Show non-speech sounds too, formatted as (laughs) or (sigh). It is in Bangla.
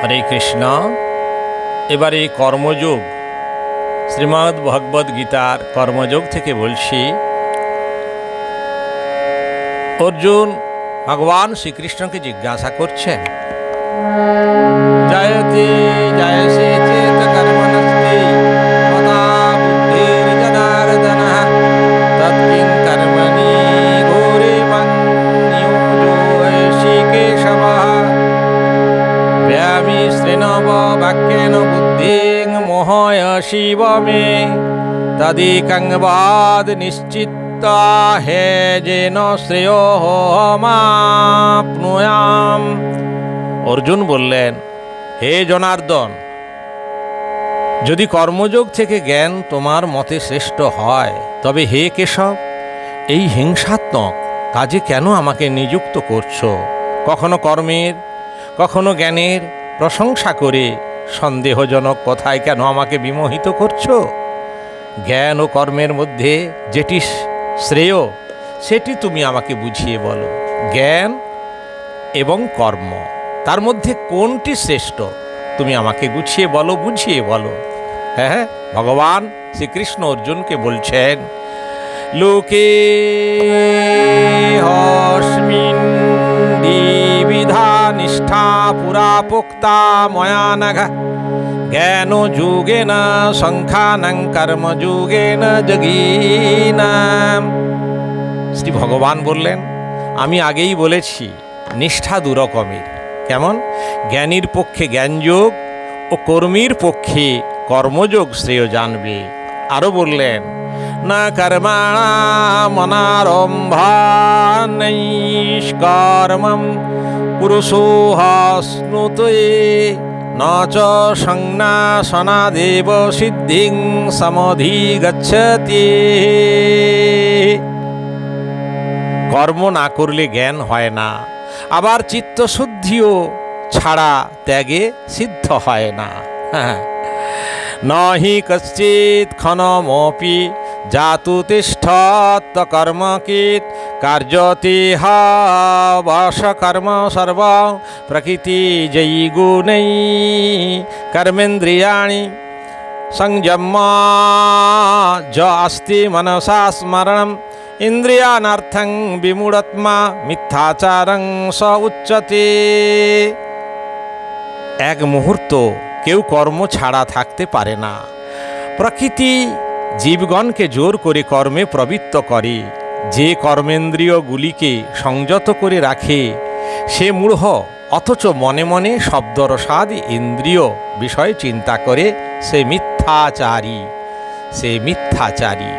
হরে কৃষ্ণ। এবারে কর্মযোগ, শ্রীমদ্ ভগবদ গীতার কর্মযোগ থেকে বলছি, অর্জুন, ভগবান শ্রীকৃষ্ণকে জিজ্ঞাসা করছেন, জয়তে শ্রীণব বাক্যেন বুদ্ধিং মোহয় শিব মে। তদিকং বাদ নিশ্চিত্তা হে যেন শ্রেয় অর্জুন বললেন, হে জনার্দন, যদি কর্মযোগ থেকে জ্ঞান তোমার মতে শ্রেষ্ঠ হয়, তবে হে কেশব, এই হিংসাত্মক কাজে কেন আমাকে নিযুক্ত করছ? কখনো কর্মের, কখনো জ্ঞানের প্রশংসা করে, সন্দেহজনক কথায় কেন আমাকে বিমোহিত করছ? জ্ঞান ও কর্মের মধ্যে যেটি শ্রেয়, সেটি তুমি আমাকে বুঝিয়ে বলো। জ্ঞান এবং কর্ম, তার মধ্যে কোনটি শ্রেষ্ঠ? তুমি আমাকে গুছিয়ে বলো, বুঝিয়ে বলো। হ্যাঁ হ্যাঁ ভগবান শ্রীকৃষ্ণ অর্জুনকে বলছেন, লোকে হস্মিন দ্বিবিধা নিষ্ঠা ময়া নঘ জ্ঞান যুগেন সংখ্যানং কর্ম যুগেন যোগীনাম শ্রী ভগবান বললেন আমি আগেই বলেছি, নিষ্ঠা দুরকমের। কেমন? জ্ঞানীর পক্ষে জ্ঞানযোগ ও কর্মীর পক্ষে কর্মযোগ শ্রেয় জানবে। আরও বললেন, না কর্মাণারম্ভানৈষ্কর্মম পুরুষো ন চ সংনাশনাদেব সিদ্ধিং সমধিগচ্ছতি কর্ম না করলে জ্ঞান হয় না, আবার চিত্তশুদ্ধিও ছাড়া ত্যাগে সিদ্ধ হয় না। (laughs) নহি কশ্চিৎ ক্ষণমপি জাতু তিষ্ঠত কর্মকীত কার্যতিহ বশ কর্ম সর্ব প্রকৃতি জয়ী গুণৈ কর্মেন্দ্রিয়াণি সংযম জ অস্তি মনসা স্মরণ ইন্দ্রিয়ানার্থং বিমূঢ়ত্মা মিথ্যাচারং স উচ্চতে এক মুহূর্ত কেউ কর্ম ছাড়া থাকতে পারে না প্রকৃতি জীবগণকে জোর করে কর্মে প্রবৃত্ত করে। যে কর্মেন্দ্রিয়গুলিকে সংযত করে রাখে, সে মূঢ়, অথচ মনে মনে শব্দরসাদ ইন্দ্রিয় বিষয় চিন্তা করে, সে মিথ্যাচারী সে মিথ্যাচারী।